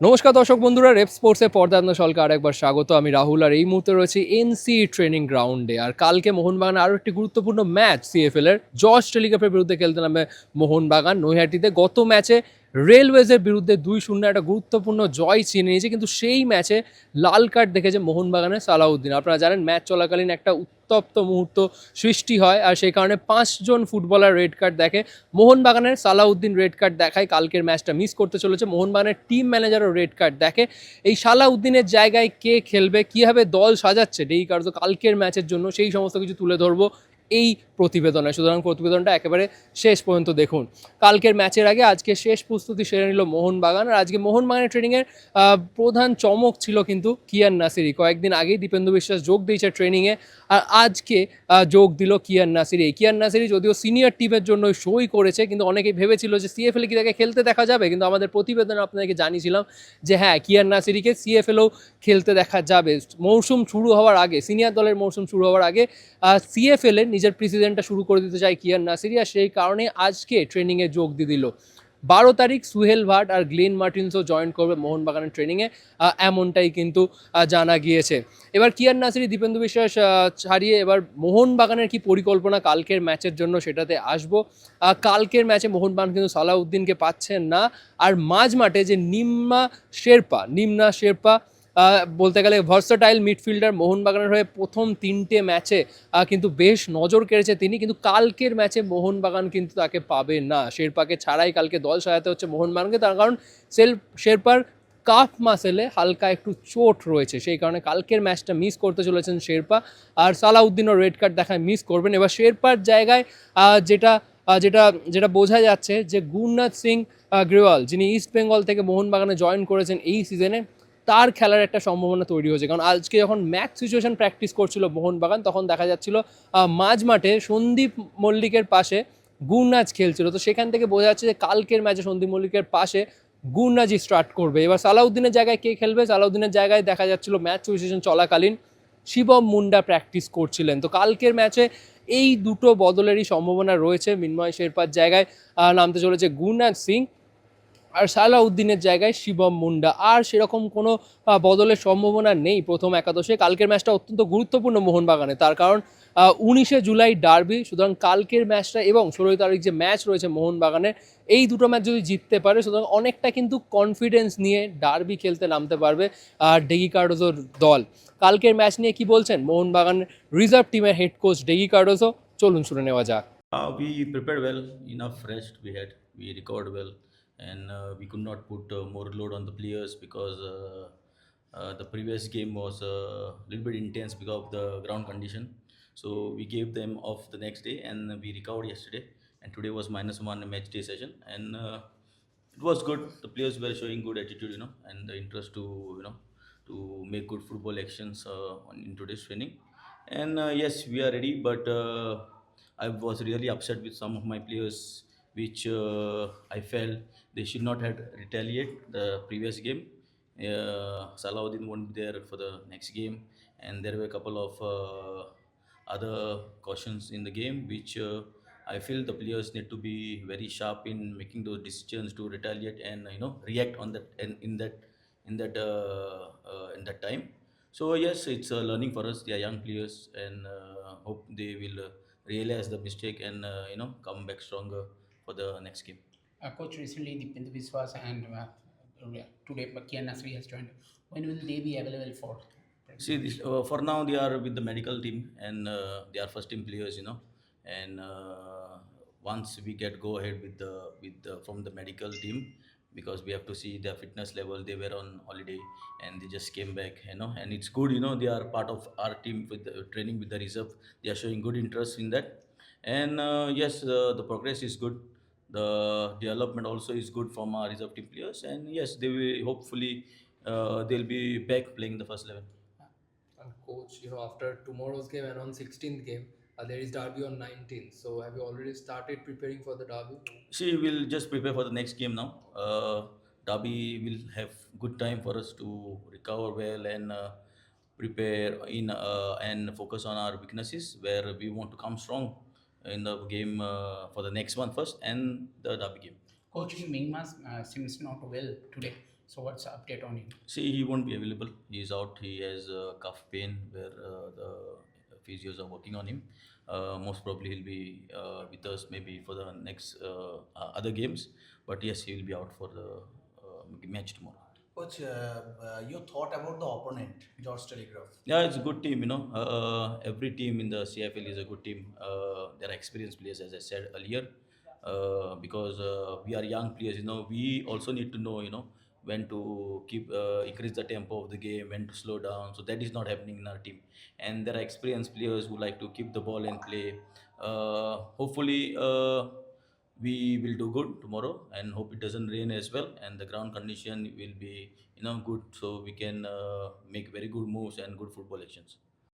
নমস্কার দর্শক বন্ধুরা, রেপ স্পোর্টসের পর্দান্ন সলকে আরেকবার স্বাগত। আমি রাহুল আর এই মুহূর্তে রয়েছে এনসি ট্রেনিং গ্রাউন্ডে আর কালকে মোহনবাগান আরও একটি গুরুত্বপূর্ণ ম্যাচ সিএফএল এর। জর্জ টেলিগ্রাফের বিরুদ্ধে খেলতে নামে মোহনবাগান নৈহাটিতে। গত ম্যাচে রেলওয়েজের বিরুদ্ধে দুই শূন্য একটা গুরুত্বপূর্ণ জয় ছিনে নিয়েছে। কিন্তু সেই ম্যাচে লাল কার্ড দেখেছে মোহনবাগানের সালাউদ্দিন। আপনারা জানেন, ম্যাচ চলাকালীন একটা উত্তপ্ত মুহূর্ত সৃষ্টি হয় আর সেই কারণে পাঁচজন ফুটবলার রেড কার্ড দেখে। মোহনবাগানের সালাউদ্দিন রেড কার্ড দেখায়, কালকের ম্যাচটা মিস করতে চলেছে। মোহনবাগানের টিম ম্যানেজারও রেড কার্ড দেখে। এই সালাউদ্দিনের জায়গায় কে খেলবে, কীভাবে দল সাজাচ্ছে ডেই কার্য কালকের ম্যাচের জন্য সেই সমস্ত কিছু তুলে ধরবো এই প্রতিবেদনে। সুতরাং প্রতিবেদনটা একেবারে শেষ পর্যন্ত দেখুন। কালকের ম্যাচের আগে আজকে শেষ প্রস্তুতি সেরে নিল মোহনবাগান। আর আজকে মোহনবাগানের ট্রেনিংয়ের প্রধান চমক ছিল কিন্তু কিয়ান নাসিরি। কয়েকদিন আগেই দীপেন্দু বিশ্বাস যোগ দিয়েছে ট্রেনিংয়ে আর আজকে যোগ দিল কিয়ান নাসিরি। কিয়ান নাসিরি যদিও সিনিয়র টিমের জন্য সই করেছে, কিন্তু অনেকেই ভেবেছিল যে সিএফএল কি তাকে খেলতে দেখা যাবে? কিন্তু আমাদের প্রতিবেদনে আপনাদেরকে জানিয়েছিলাম যে হ্যাঁ কিয়ান নাসিরিকে সিএফএলও খেলতে দেখা যাবে। মৌসুম শুরু হওয়ার আগে সিনিয়র দলের মৌসুম শুরু হওয়ার আগে সিএফএল এর নিজের প্রেসিডেন্টটা শুরু করে দিতে চায় কিয়ান নাসিরি। আর সেই কারণে আজকে ট্রেনিংয়ে যোগ দিয়ে দিল। বারো তারিখ সুহেল ভাট আর গ্লেন মার্টিনসও জয়েন করবে মোহনবাগানের ট্রেনিংয়ে এমনটাই কিন্তু জানা গিয়েছে। এবার কিয়ান নাসিরি, দীপেন্দু বিশ্বাস ছাড়িয়ে এবার মোহনবাগানের কি পরিকল্পনা কালকের ম্যাচের জন্য সেটাতে আসব। কালকের ম্যাচে মোহনবাগান কিন্তু সালাউদ্দিনকে পাচ্ছেন না। আর মাঝ মাঠে যে নিম্মা শেরপা নিম্না শেরপা বলতে গেলে ভার্সাটাইল মিডফিল্ডার মোহনবাগানের হয়ে প্রথম তিনটে ম্যাচে কিন্তু বেশ নজর কেড়েছে তিনি, কিন্তু কালকের ম্যাচে মোহনবাগান কিন্তু তাকে পাবে না। শেরপাকে ছাড়াই কালকে দল সাজাতে হচ্ছে মোহনবাগানকে তার কারণ সেল, শেরপার কাফ মাসেলে হালকা একটু চোট রয়েছে, সেই কারণে কালকের ম্যাচটা মিস করতে চলেছেন শেরপা। আর সালাউদ্দিনও রেড কার্ড দেখায় মিস করবেন। এবার শেরপার জায়গায় যেটা যেটা যেটা বোঝা যাচ্ছে যে গুরনাথ সিং গ্রেওয়াল, যিনি ইস্ট বেঙ্গল থেকে মোহনবাগানে জয়েন করেছেন এই সিজনে তার খেলার একটা সম্ভাবনা তৈরি হয়েছে। কারণ আজকে যখন ম্যাচ সিচুয়েশন প্র্যাকটিস করছিল মোহনবাগান, তখন দেখা যাচ্ছিল মাঝ মাঠে সন্দীপ মল্লিকের পাশে গুরনাজ খেলছিল। তো সেখান থেকে বোঝা যাচ্ছে যে কালকের ম্যাচে সন্দীপ মল্লিকের পাশে গুরনাজি স্টার্ট করবে। এবার সালাউদ্দিনের জায়গায় কে খেলবে? সালাউদ্দিনের জায়গায় দেখা যাচ্ছিল ম্যাচ সিচুয়েশন চলাকালীন শিবম মুন্ডা প্র্যাকটিস করছিলেন। তো কালকের ম্যাচে এই দুটো বদলেরই সম্ভাবনা রয়েছে। মিন্ময় শেরপার জায়গায় নামতে চলেছে গুরনাজ সিং। আর সালাউদ্দিনের জায়গায় শিবম মুন্ডা। আর সেরকম কোনো বদলের সম্ভাবনা নেই প্রথম একাদশে। কালকের ম্যাচটা অত্যন্ত গুরুত্বপূর্ণ মোহনবাগানে। তার কারণ উনিশে জুলাই ডার্বি। সুতরাং কালকের ম্যাচটা এবং ষোলোই তারিখ যে ম্যাচ রয়েছে মোহনবাগানের এই দুটো ম্যাচ যদি জিততে পারে সুতরাং অনেকটা কিন্তু কনফিডেন্স নিয়ে ডার্বি খেলতে নামতে পারবে আর ডেগি কার্ডোজোর দল। কালকের ম্যাচ নিয়ে কি বলছেন? মোহনবাগানের রিজার্ভ টিমের হেড কোচ ডেগি কার্ডোজো। চলুন শুনে নেওয়া যাক। Uh, and uh, we could not put uh, more load on the players because uh, uh, the previous game was a little bit intense because of the ground condition. So we gave them off the next day, and we recovered yesterday. And today was minus one match day session, and uh, it was good. The players were showing good attitude, you know, and the interest to you know to make good football actions uh, on, in today's training. And uh, yes, we are ready, but. Uh, I was really upset with some of my players, which uh, I felt they should not have retaliate the previous game. Uh, Salahuddin won't be there for the next game, and there were a couple of uh, other cautions in the game, which I feel the players need to be very sharp in making those decisions to retaliate and you know react on that and in that in that uh, uh, in that time. So yes, it's a learning for us. They are young players, and uh, hope they will realize the mistake and you know come back stronger for the next game. Uh, coach, recently Dipendra Biswas and uh, today Kian Nasri has joined. When will they be available for? See, this, uh, for now they are with the medical team and uh, they are first team players, you know. And uh, once we get go ahead with the with the, from the medical team, because we have to see their fitness level. They were on holiday and they just came back, you know. And it's good, you know. They are part of our team with the training with the reserve. They are showing good interest in that. And uh, yes, uh, the progress is good. The development also is good from our reserve team players. And yes, they will hopefully uh, they'll be back playing the first eleven. And coach, you know, after tomorrow's game and on 16th game, uh, there is derby on 19th. So have you already started preparing for the derby? See, we'll just prepare for the next game now. Uh, Derby will have good time for us to recover well and uh, prepare in uh, and focus on our weaknesses where we want to come strong in the game uh, for the next one first and the Derby game. Coach Mingmas uh, seems not well today. So what's the update on him? See, he won't be available. He's out. He has uh, calf pain where uh, the physios are working on him. Uh, most probably he'll be uh, with us maybe for the next uh, uh, other games. But yes, he will be out for the uh, match tomorrow. Coach, uh, uh, your thought about the opponent, George Telegraph. Yeah, it's a good team. You know, uh, every team in the CFL is a good team. Uh, there are experienced players, as I said earlier. Uh, because uh, we are young players, you know, we also need to know, you know, when to keep uh, increase the tempo of the game, when to slow down. So that is not happening in our team. And there are experienced players who like to keep the ball and play. Uh, hopefully, uh, we will do good tomorrow and hope it doesn't rain as well and the ground condition will be you know good so we can uh, make very good moves and good football actions